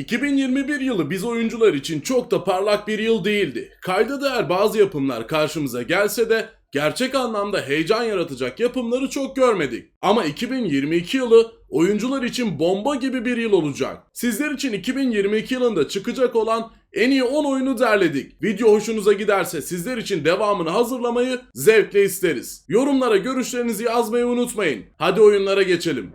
2021 yılı biz oyuncular için çok da parlak bir yıl değildi. Kayda değer bazı yapımlar karşımıza gelse de gerçek anlamda heyecan yaratacak yapımları çok görmedik. Ama 2022 yılı oyuncular için bomba gibi bir yıl olacak. Sizler için 2022 yılında çıkacak olan en iyi 10 oyunu derledik. Video hoşunuza giderse sizler için devamını hazırlamayı zevkle isteriz. Yorumlara görüşlerinizi yazmayı unutmayın. Hadi oyunlara geçelim.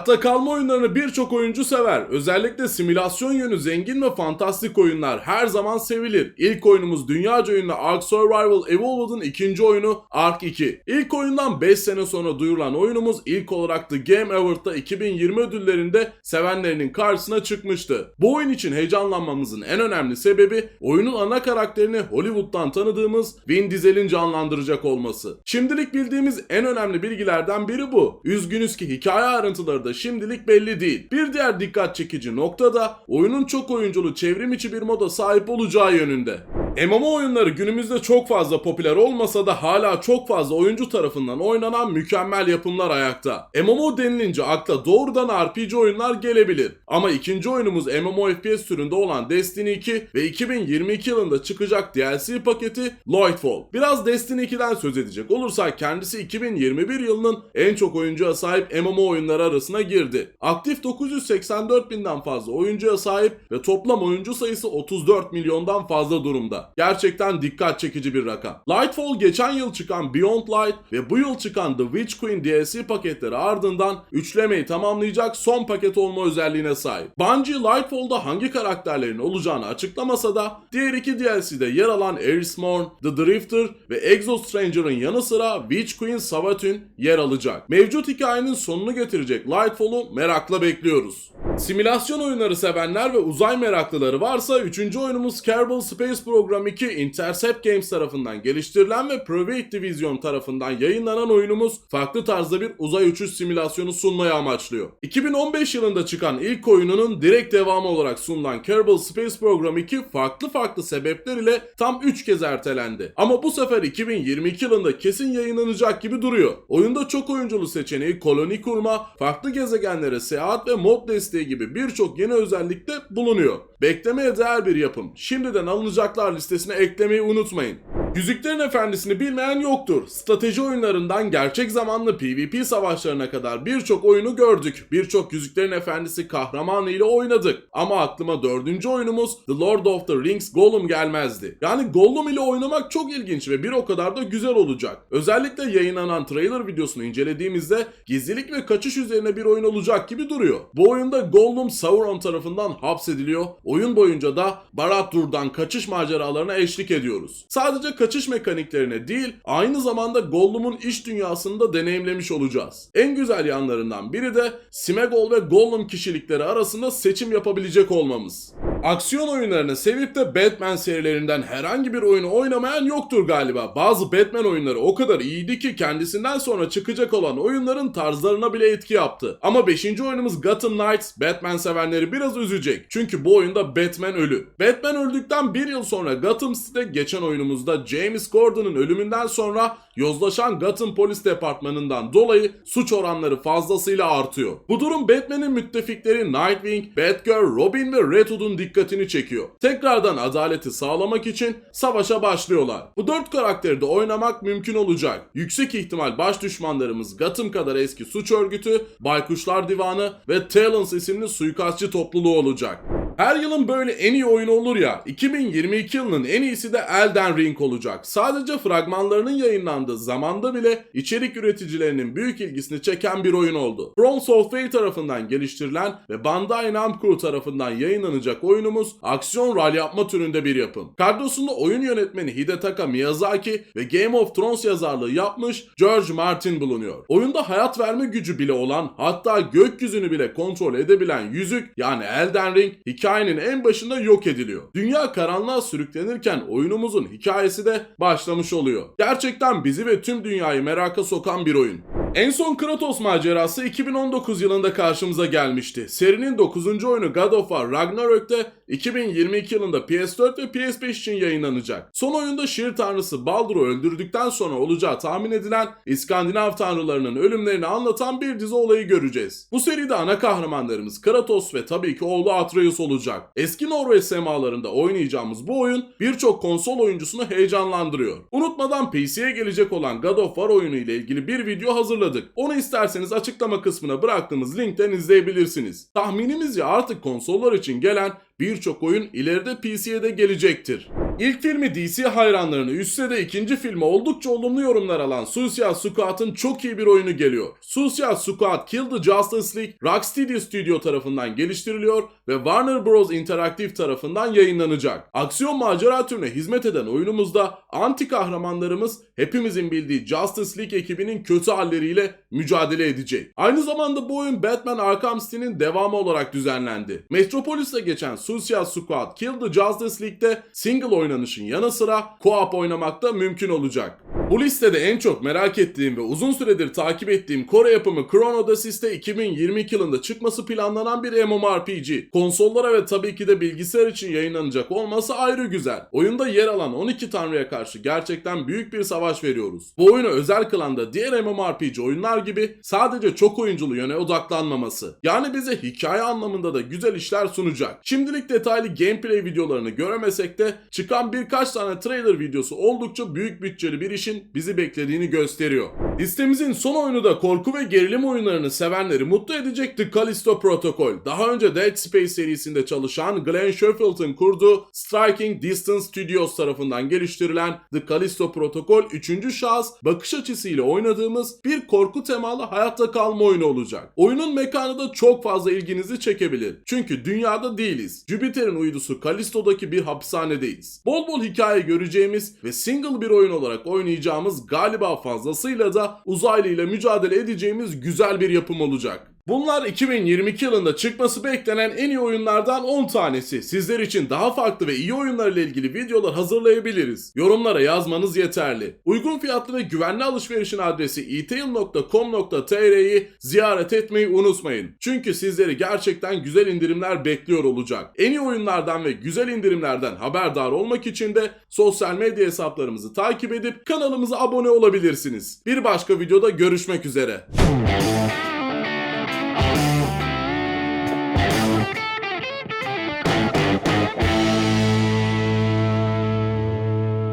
Hayatta kalma oyunlarını birçok oyuncu sever. Özellikle simülasyon yönü zengin ve fantastik oyunlar her zaman sevilir. İlk oyunumuz dünyaca ünlü Ark Survival Evolved'ın ikinci oyunu Ark 2. İlk oyundan 5 sene sonra duyurulan oyunumuz ilk olarak The Game Award'da 2020 ödüllerinde sevenlerinin karşısına çıkmıştı. Bu oyun için heyecanlanmamızın en önemli sebebi oyunun ana karakterini Hollywood'dan tanıdığımız Vin Diesel'in canlandıracak olması. Şimdilik bildiğimiz en önemli bilgilerden biri bu. Üzgünüz ki hikaye ayrıntıları da şimdilik belli değil. Bir diğer dikkat çekici nokta da oyunun çok oyunculu çevrim içi bir moda sahip olacağı yönünde. MMO oyunları günümüzde çok fazla popüler olmasa da hala çok fazla oyuncu tarafından oynanan mükemmel yapımlar ayakta. MMO denilince akla doğrudan RPG oyunlar gelebilir. Ama ikinci oyunumuz MMO FPS türünde olan Destiny 2 ve 2022 yılında çıkacak DLC paketi Lightfall. Biraz Destiny 2'den söz edecek olursak kendisi 2021 yılının en çok oyuncuya sahip MMO oyunları arasına girdi. Aktif 984 binden fazla oyuncuya sahip ve toplam oyuncu sayısı 34 milyondan fazla durumda. Gerçekten dikkat çekici bir rakam. Lightfall geçen yıl çıkan Beyond Light ve bu yıl çıkan The Witch Queen DLC paketleri ardından üçlemeyi tamamlayacak son paket olma özelliğine sahip. Bungie Lightfall'da hangi karakterlerin olacağını açıklamasa da diğer iki DLC'de yer alan Erismorn, The Drifter ve Exo Stranger'ın yanı sıra Witch Queen Savathun yer alacak. Mevcut hikayenin sonunu getirecek Lightfall'u merakla bekliyoruz. Simülasyon oyunları sevenler ve uzay meraklıları varsa 3. oyunumuz Kerbal Space Program 2 Intercept Games tarafından geliştirilen ve Private Division tarafından yayınlanan oyunumuz farklı tarzda bir uzay uçuş simülasyonu sunmayı amaçlıyor. 2015 yılında çıkan ilk oyununun direkt devamı olarak sunulan Kerbal Space Program 2 farklı farklı sebepler ile tam 3 kez ertelendi. Ama bu sefer 2022 yılında kesin yayınlanacak gibi duruyor. Oyunda çok oyunculu seçeneği koloni kurma, farklı gezegenlere seyahat ve mod desteği gibi birçok yeni özellik de bulunuyor. Beklemeye değer bir yapım. Şimdiden alınacaklar listesine eklemeyi unutmayın. Yüzüklerin Efendisi'ni bilmeyen yoktur. Strateji oyunlarından gerçek zamanlı PvP savaşlarına kadar birçok oyunu gördük. Birçok Yüzüklerin Efendisi kahramanı ile oynadık. Ama aklıma dördüncü oyunumuz The Lord of the Rings Gollum gelmezdi. Yani Gollum ile oynamak çok ilginç ve bir o kadar da güzel olacak. Özellikle yayınlanan trailer videosunu incelediğimizde gizlilik ve kaçış üzerine bir oyun olacak gibi duruyor. Bu oyunda Gollum Sauron tarafından hapsediliyor. Oyun boyunca da Barad-dûr'dan kaçış maceralarına eşlik ediyoruz. Sadece kaçış mekaniklerine değil, aynı zamanda Gollum'un iş dünyasını da deneyimlemiş olacağız. En güzel yanlarından biri de Smeagol ve Gollum kişilikleri arasında seçim yapabilecek olmamız. Aksiyon oyunlarını sevip de Batman serilerinden herhangi bir oyunu oynamayan yoktur galiba. Bazı Batman oyunları o kadar iyiydi ki kendisinden sonra çıkacak olan oyunların tarzlarına bile etki yaptı. Ama 5. oyunumuz Gotham Knights Batman sevenleri biraz üzecek. Çünkü bu oyunda Batman ölü. Batman öldükten bir yıl sonra Gotham City'de geçen oyunumuzda James Gordon'ın ölümünden sonra yozlaşan Gotham Polis Departmanı'ndan dolayı suç oranları fazlasıyla artıyor. Bu durum Batman'in müttefikleri Nightwing, Batgirl, Robin ve Red Hood'un dikkatini çekiyor. Tekrardan adaleti sağlamak için savaşa başlıyorlar. Bu dört karakteri de oynamak mümkün olacak. Yüksek ihtimal baş düşmanlarımız Gotham kadar eski suç örgütü, Baykuşlar Divanı ve Talons isimli suikastçı topluluğu olacak. Her yılın böyle en iyi oyunu olur ya, 2022 yılının en iyisi de Elden Ring olacak. Sadece fragmanlarının yayınlandığı zamanda bile içerik üreticilerinin büyük ilgisini çeken bir oyun oldu. From Software tarafından geliştirilen ve Bandai Namco tarafından yayınlanacak oyunumuz aksiyon rol yapma türünde bir yapım. Kadrosunda oyun yönetmeni Hidetaka Miyazaki ve Game of Thrones yazarlığı yapmış George Martin bulunuyor. Oyunda hayat verme gücü bile olan hatta gökyüzünü bile kontrol edebilen yüzük yani Elden Ring hikayenin en başında yok ediliyor. Dünya karanlığa sürüklenirken oyunumuzun hikayesi de başlamış oluyor. Gerçekten bizi ve tüm dünyayı meraka sokan bir oyun. En son Kratos macerası 2019 yılında karşımıza gelmişti. Serinin 9. oyunu God of War Ragnarok'ta 2022 yılında PS4 ve PS5 için yayınlanacak. Son oyunda şiir tanrısı Baldur'u öldürdükten sonra olacağı tahmin edilen İskandinav tanrılarının ölümlerini anlatan bir dizi olayı göreceğiz. Bu seride ana kahramanlarımız Kratos ve tabii ki oğlu Atreus olacak. Eski Norveç semalarında oynayacağımız bu oyun birçok konsol oyuncusunu heyecanlandırıyor. Unutmadan PC'ye gelecek olan God of War oyunu ile ilgili bir video hazırladık. Onu isterseniz açıklama kısmına bıraktığımız linkten izleyebilirsiniz. Tahminimizce artık konsollar için gelen birçok oyun ileride PC'ye de gelecektir. İlk filmi DC hayranlarını üstse de ikinci filmi oldukça olumlu yorumlar alan Suicide Squad'ın çok iyi bir oyunu geliyor. Suicide Squad Kill the Justice League Rocksteady Studio tarafından geliştiriliyor ve Warner Bros. Interactive tarafından yayınlanacak. Aksiyon macera türüne hizmet eden oyunumuzda anti kahramanlarımız hepimizin bildiği Justice League ekibinin kötü halleriyle mücadele edecek. Aynı zamanda bu oyun Batman Arkham City'nin devamı olarak düzenlendi. Metropolis'te geçen Suicide Squad Kill the Justice League'de single oynanışın yanı sıra co-op oynamak da mümkün olacak. Bu listede en çok merak ettiğim ve uzun süredir takip ettiğim Kore yapımı Chrono Dasis'te 2022 yılında çıkması planlanan bir MMORPG. Konsollara ve tabii ki de bilgisayar için yayınlanacak olması ayrı güzel. Oyunda yer alan 12 tanrıya karşı gerçekten büyük bir savaş veriyoruz. Bu oyunu özel kılan da diğer MMORPG oyunlar gibi sadece çok oyunculu yöne odaklanmaması. Yani bize hikaye anlamında da güzel işler sunacak. Şimdilik detaylı gameplay videolarını göremesek de çıkan birkaç tane trailer videosu oldukça büyük bütçeli bir işin bizi beklediğini gösteriyor. Listemizin son oyunu da korku ve gerilim oyunlarını sevenleri mutlu edecek The Callisto Protocol. Daha önce Dead Space serisinde çalışan Glenn Sheffield'ın kurduğu Striking Distance Studios tarafından geliştirilen The Callisto Protocol 3. şahıs bakış açısıyla oynadığımız bir korku temalı hayatta kalma oyunu olacak. Oyunun mekanı da çok fazla ilginizi çekebilir. Çünkü dünyada değiliz. Jüpiter'in uydusu Callisto'daki bir hapishanedeyiz. Bol bol hikaye göreceğimiz ve single bir oyun olarak oynayacağımız galiba fazlasıyla da uzaylı ile mücadele edeceğimiz güzel bir yapım olacak. Bunlar 2022 yılında çıkması beklenen en iyi oyunlardan 10 tanesi. Sizler için daha farklı ve iyi oyunlar ile ilgili videolar hazırlayabiliriz. Yorumlara yazmanız yeterli. Uygun fiyatlı ve güvenli alışverişin adresi etail.com.tr'yi ziyaret etmeyi unutmayın. Çünkü sizleri gerçekten güzel indirimler bekliyor olacak. En iyi oyunlardan ve güzel indirimlerden haberdar olmak için de sosyal medya hesaplarımızı takip edip kanalımıza abone olabilirsiniz. Bir başka videoda görüşmek üzere.